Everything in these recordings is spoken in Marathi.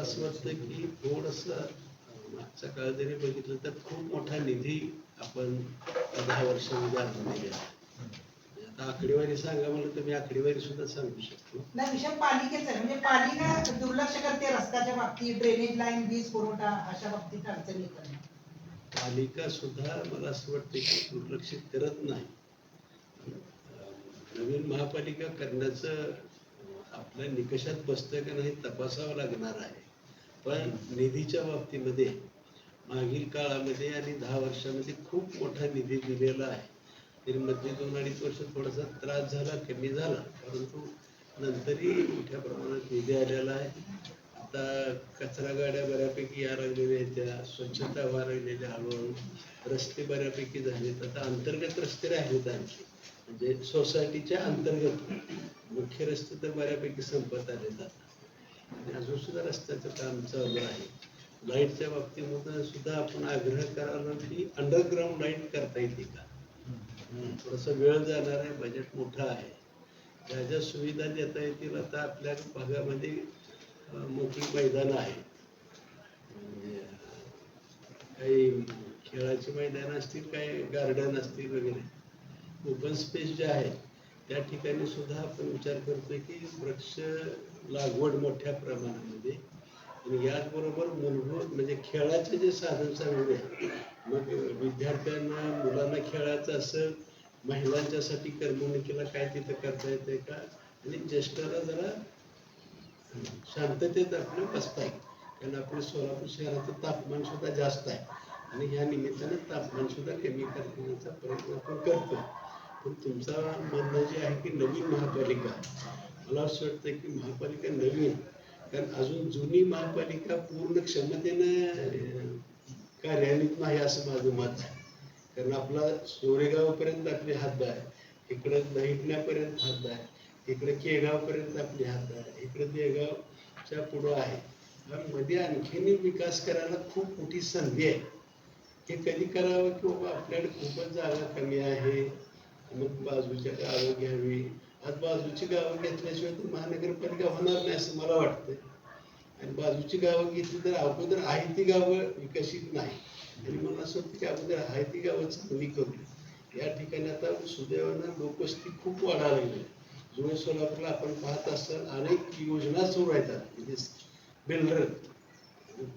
असं वाटतं की थोडस मागचा काळ जरी बघितलं तर खूप मोठा निधी आपण दहा वर्षामध्ये आणून दिलेला आहे. आता आकडेवारी सांगा म्हणलं तर मी आकडेवारी सुद्धा सांगू शकतो. नाही विषय पालिकेचा आहे. म्हणजे पालिका दुर्लक्ष करते रस्त्याच्या बाबतीत ड्रेनेज लाईन वीज पुरवठा अशा बाबतीत अडचणी येतात. पालिका सुद्धा मला असं वाटतं की दुर्लक्षित करत नाही. अं, नवीन महापालिका करण्याचं अं, आपल्या निकषात बसतं का नाही तपासावं लागणार आहे. पण निधीच्या बाबतीमध्ये मागील काळामध्ये आणि दहा वर्षामध्ये खूप मोठा निधी दिलेला आहे. तरी मधले दोन अडीच वर्ष थोडासा त्रास झाला कमी झाला परंतु नंतरही मोठ्या प्रमाणात निधी आलेला आहे. आता कचरा गाड्या बऱ्यापैकी या लागलेल्या आहेत त्या स्वच्छता व्हा लागलेल्या हळूहळू रस्ते बऱ्यापैकी झालेत. आता अंतर्गत रस्ते राहिलेत आणखी. म्हणजे सोसायटीच्या अंतर्गत मुख्य रस्ते तर बऱ्यापैकी संपत आलेत आता. आणि अजून सुद्धा रस्त्याचं काम चालू आहे लाईटच्या बाबतीमध्ये सुद्धा आपण आग्रह करावा की अंडरग्राऊंड लाइट करता येते का? थोडासा वेळ जाणार आहे बजेट मोठं आहे. ज्या ज्या सुविधा देता येतील आता आपल्या भागामध्ये मोकळी मैदानं आहेत. म्हणजे, काही खेळाची मैदानं असतील काही गार्डन असतील वगैरे. ओपन स्पेस जे आहे त्या ठिकाणी सुद्धा आपण विचार करतोय की वृक्ष लागवड मोठ्या प्रमाणामध्ये आणि याचबरोबर मूलभूत म्हणजे खेळाचे जे साधन सामुग्री आहे मग विद्यार्थ्यांना मुलांना खेळायचं असं महिलांच्यासाठी करमणुकीला काय तिथं करता येतंय का? आणि ज्येष्ठाला जरा शांततेत आपलं बसता येईल. कारण आपलं सोलापूर शहराचं तापमान सुद्धा जास्त आहे. आणि ह्या निमित्तानं तापमान सुद्धा कमी करण्याचा प्रयत्न आपण करतो पण तुमचा म्हणणं जे आहे की नवीन महापालिका मला असं वाटतं की महापालिका नवीन कारण अजून जुनी महापालिका पूर्ण क्षमतेनं कार्यान्वित नाही असं माझं मत आहे. कारण आपला सोरेगावपर्यंत आपली हद्द आहे इकडं दहिटण्यापर्यंत हद्द आहे इकडे केगावपर्यंत आपली हद्द आहे इकडे देगावच्या पुढं आहे. मध्ये आणखीन विकास करायला खूप मोठी संधी आहे. हे कधी करावं की बाबा आपल्याकडे खूपच जागा कमी आहे मग बाजूच्या गावं घ्यावी आज बाजूची गावं घेतल्याशिवाय तर महानगरपालिका होणार नाही असं मला वाटतंय. आणि बाजूची गावं घेतली तर अगोदर आहे ती गावं विकसित नाही. आणि मला असं वाटतं की अगोदर आहे ती गावं चांगली करू. या ठिकाणी आता सुदैवानं लोकवस्ती खूप वाढायला लागली. जुने सोलापूरला आपण पाहत असताना अनेक योजना सुरू आहेत म्हणजे बिल्डर.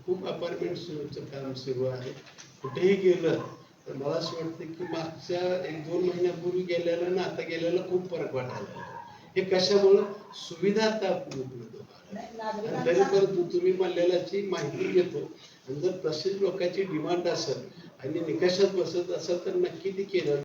खूप अपार्टमेंट सुरूचं काम सुरू आहे. कुठेही गेलं तर मला असं वाटतं की मागच्या एक दोन महिन्यापूर्वी गेलेला ना आता गेलेला खूप फरक वाटायला हे कशामुळं? सुविधा आता आपण उपलब्ध आणि तरी परंतु तुम्ही म्हणलेल्याची माहिती घेतो. आणि जर तसेच लोकांची डिमांड असेल आणि निकषात बसत असेल तर नक्की ती केलं